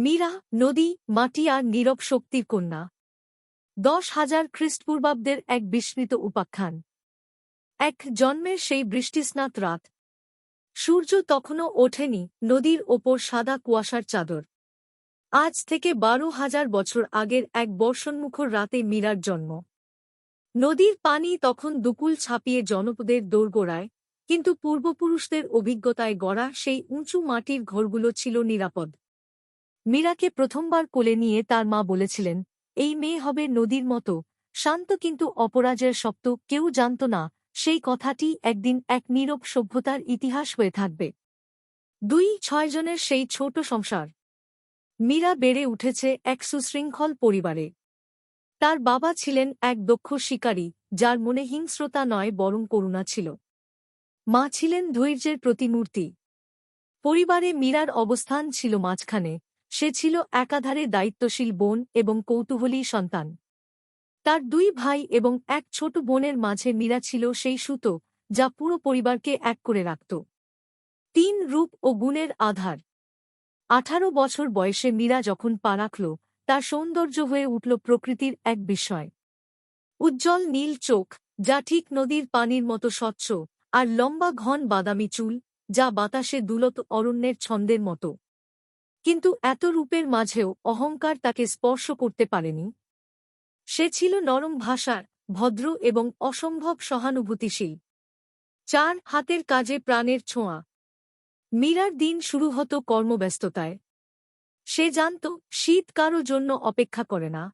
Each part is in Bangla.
মীরা, নদী, মাটি আর নীরব শক্তির কন্যা। দশ হাজার খ্রিস্টপূর্বাব্দের এক বিস্মৃত উপাখ্যান। এক জন্মের সেই বৃষ্টিস্নাত রাত। সূর্য তখনও ওঠেনি নদীর ওপর সাদা কুয়াশার চাদর। আজ থেকে বারো হাজার বছর আগের এক বর্ষণমুখর রাতে মীরার জন্ম। নদীর পানি তখন দুকুল ছাপিয়ে জনপদের দোরগোড়ায়, কিন্তু পূর্বপুরুষদের অভিজ্ঞতায় গড়া সেই উঁচু মাটির ঘরগুলো ছিল নিরাপদ। মীরাকে প্রথমবার কোলে নিয়ে তার মা বলেছিলেন, এই মেয়ে হবে নদীর মতো। শান্ত কিন্তু অপরাজের শব্দ কেউ জানত না, সেই কথাটি একদিন এক নীরব সভ্যতার ইতিহাস হয়ে থাকবে। দুই ছয়জনের সেই ছোট সংসার। মীরা বেড়ে উঠেছে এক সুশৃঙ্খল পরিবারে। তার বাবা ছিলেন এক দক্ষ শিকারী, যার মনে হিংস্রতা নয় বরং করুণা ছিল। মা ছিলেন ধৈর্যের প্রতিমূর্তি। পরিবারে মীরার অবস্থান ছিল মাঝখানে। সে ছিল একাধারে দায়িত্বশীল বোন এবং কৌতূহলী সন্তান। তার দুই ভাই এবং এক ছোট বোনের মাঝে মীরা ছিল সেই সুতো যা পুরো পরিবারকে এক করে রাখত। তিন রূপ ও গুণের আধার। আঠারো বছর বয়সে মীরা যখন পা রাখল, তার সৌন্দর্য হয়ে উঠল প্রকৃতির এক বিষয় উজ্জ্বল নীল চোখ, যা ঠিক নদীর পানির মতো স্বচ্ছ, আর লম্বা ঘন বাদামি চুল, যা বাতাসে দুলত অরণ্যের ছন্দের মতো। কিন্তু এত রূপের মাঝেও অহংকার তাকে স্পর্শ করতে পারেনি। সে ছিল নরম ভাষার, ভদ্র এবং অসম্ভব সহানুভূতিশীল। চার হাতের কাজে প্রাণের ছোঁয়া। মীরার দিন শুরু হতো কর্মব্যস্ততায়। সে জানত, শীত কারও জন্য অপেক্ষা করে না।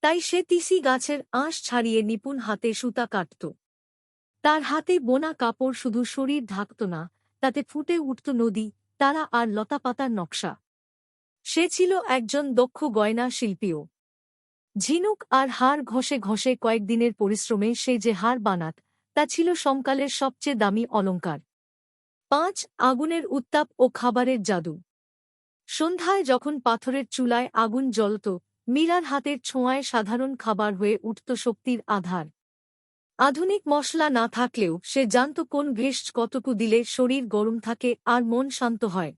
তাই সে তিসি গাছের আঁশ ছাড়িয়ে নিপুণ হাতে সুতা কাটত। তার হাতে বোনা কাপড় শুধু শরীর ঢাকত না, তাতে ফুটে উঠত নদী তারা আর লতাপাতার নকশা। সে ছিল একজন দক্ষ গয়না শিল্পীও। ঝিনুক আর হার ঘষে ঘষে কয়েকদিনের পরিশ্রমে সে যে হার বানাত, তা ছিল সমকালের সবচেয়ে দামি অলঙ্কার পাঁচ, আগুনের উত্তাপ ও খাবারের জাদু। সন্ধ্যায় যখন পাথরের চুলায় আগুন জ্বলত, মীরার হাতের ছোঁয়ায় সাধারণ খাবার হয়ে উঠত শক্তির আধার। আধুনিক মশলা না থাকলেও সে জানত কোন ঘেষ কতটুকু দিলে শরীর গরম থাকে আর মন শান্ত হয়।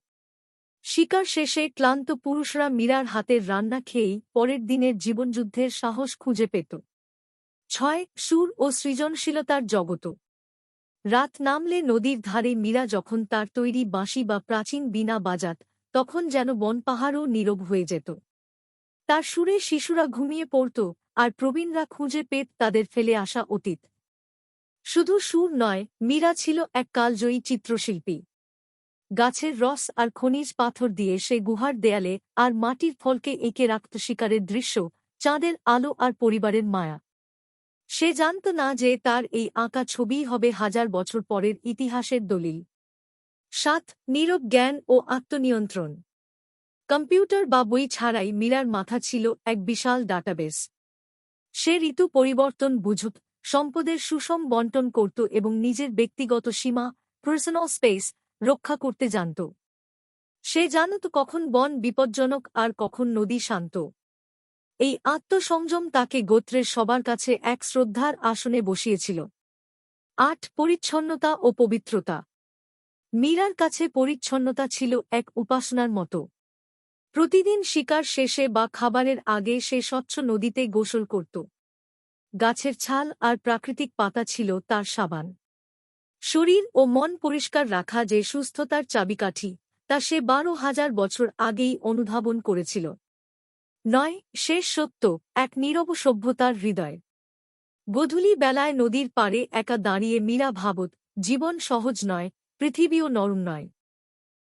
শিকার শেষে ক্লান্ত পুরুষরা মীরার হাতের রান্না খেয়েই পরের দিনের জীবনযুদ্ধের সাহস খুঁজে পেত। ছয়, সুর ও সৃজনশীলতার জগত রাত নামলে নদীর ধারে মীরা যখন তার তৈরি বাঁশি বা প্রাচীন বিনা বাজাত, তখন যেন বনপাহাড়ও নীরব হয়ে যেত। তার সুরে শিশুরা ঘুমিয়ে পড়ত আর প্রবীণরা খুঁজে পেত তাদের ফেলে আসা অতীত। শুধু সুর নয়, মীরা ছিল এক কালজয়ী চিত্রশিল্পী। গাছের রস আর খনিজ পাথর দিয়ে সে গুহার দেয়ালে আর মাটির ফলকে এঁকে রাখত শিকারের দৃশ্য, চাঁদের আলো আর পরিবারের মায়া। সে জানত না যে তার এই আঁকা ছবিই হবে হাজার বছর পরের ইতিহাসের দলিল। সাত, নীরব জ্ঞান ও আত্মনিয়ন্ত্রণ। কম্পিউটার বা বই ছাড়াই মীরার মাথা ছিল এক বিশাল ডাটাবেস। সে ঋতু পরিবর্তন বুঝত সম্পদের সুষম বন্টন করত এবং নিজের ব্যক্তিগত সীমা পার্সোনাল স্পেস রক্ষা করতে জানত। সে জানত কখন বন বিপজ্জনক আর কখন নদী শান্ত। এই আত্মসংযম তাকে গোত্রের সবার কাছে এক শ্রদ্ধার আসনে বসিয়েছিল। আট, পরিচ্ছন্নতা ও পবিত্রতা। মীরার কাছে পরিচ্ছন্নতা ছিল এক উপাসনার মতো। প্রতিদিন শিকার শেষে বা খাবারের আগে সে স্বচ্ছ নদীতে গোসল করত। গাছের ছাল আর প্রাকৃতিক পাতা ছিল তার সাবান। শরীর ও মন পরিষ্কার রাখা যে সুস্থতার চাবিকাঠি, তা সে বারো হাজার বছর আগেই অনুধাবন করেছিল। নয় শেষ সত্য, এক নীরব সভ্যতার হৃদয়। গধূলি বেলায় নদীর পাড়ে একা দাঁড়িয়ে মীরা ভাবত, জীবন সহজ নয়, পৃথিবীও নরম নয়।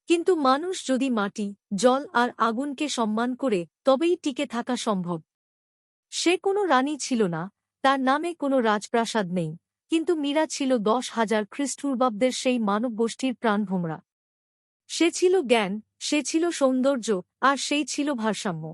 কিন্তু মানুষ যদি মাটি, জল আর আগুনকে সম্মান করে, তবেই টিকে থাকা সম্ভব। সে কোনো রানী ছিল না তার নামে কোনো রাজপ্রাসাদ নেই, কিন্তু মীরা ছিল দশ হাজার খ্রিস্টপূর্বাব্দের সেই মানব গোষ্ঠীর প্রাণভোমরা। সে ছিল জ্ঞান, সে ছিল সৌন্দর্য, আর সেই ছিল ভারসাম্য।